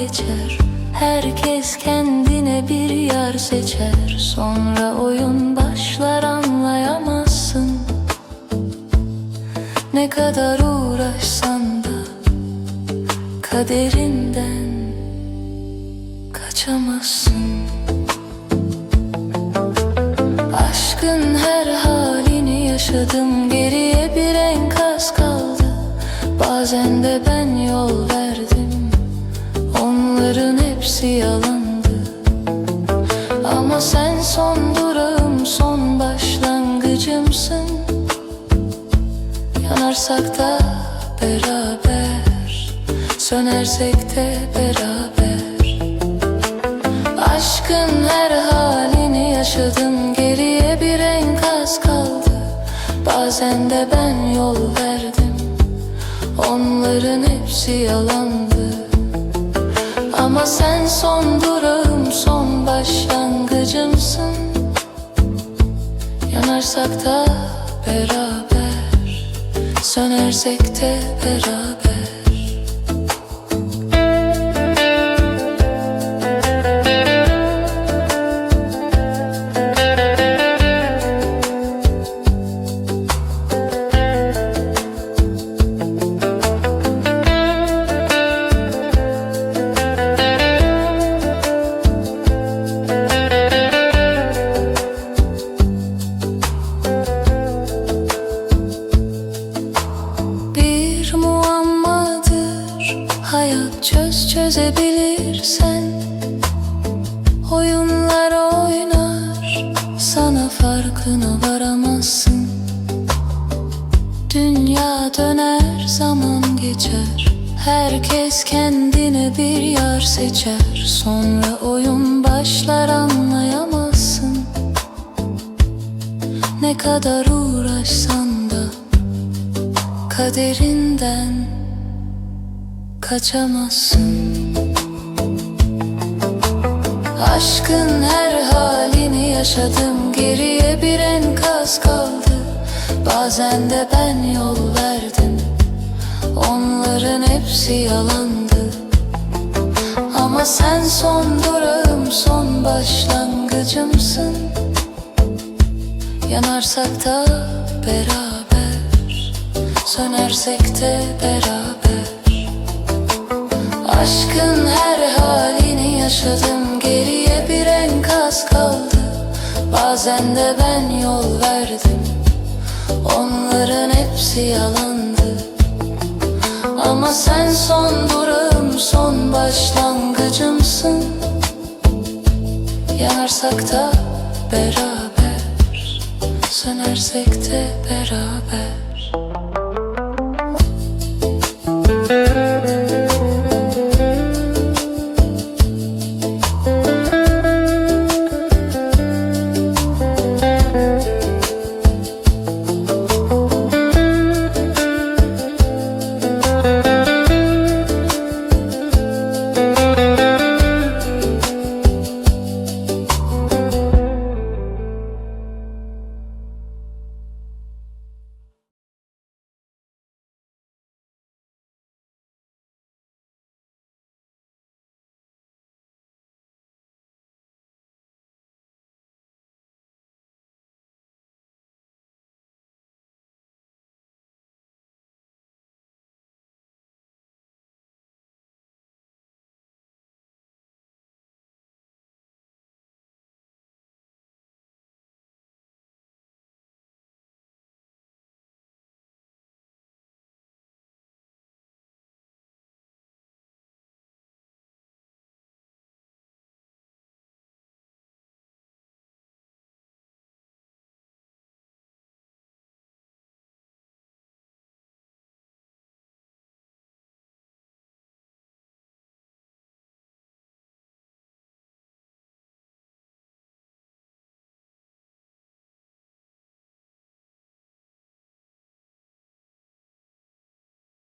geçer. Herkes kendine bir yer seçer. Sonra oyun başlar anlayamazsın. Ne kadar uğraşsan da Kaderinden kaçamazsın. Aşkın her halini yaşadım. Geriye bir enkaz kaldı. Bazen de ben yol verdim Onların hepsi yalandı. Ama sen son durağım son başlangıcımsın. Yanarsak da beraber Sönersek de beraber. Aşkın her halini yaşadım Geriye bir enkaz kaldı. Bazen de ben yol verdim Onların hepsi yalandı Ama sen son durağım son başlangıcımsın. Yanarsak da beraber Sönersek de beraber farkına varamazsın. Dünya döner zaman geçer. Herkes kendine bir yar seçer. Sonra oyun başlar anlayamazsın. Ne kadar uğraşsan da kaderinden kaçamazsın Aşkın her halini yaşadım. Geriye bir enkaz kaldı. Bazen de ben yol verdim. Onların hepsi yalandı. Ama sen son durağım son başlangıcımsın. Yanarsak da beraber Sönersek de beraber. Aşkın her halini yaşadım Geriye bir enkaz kaldı. Bazen de ben yol verdim. Onların hepsi yalandı. Ama sen son durağım son başlangıcımsın. Yanarsak da beraber Sönersek de beraber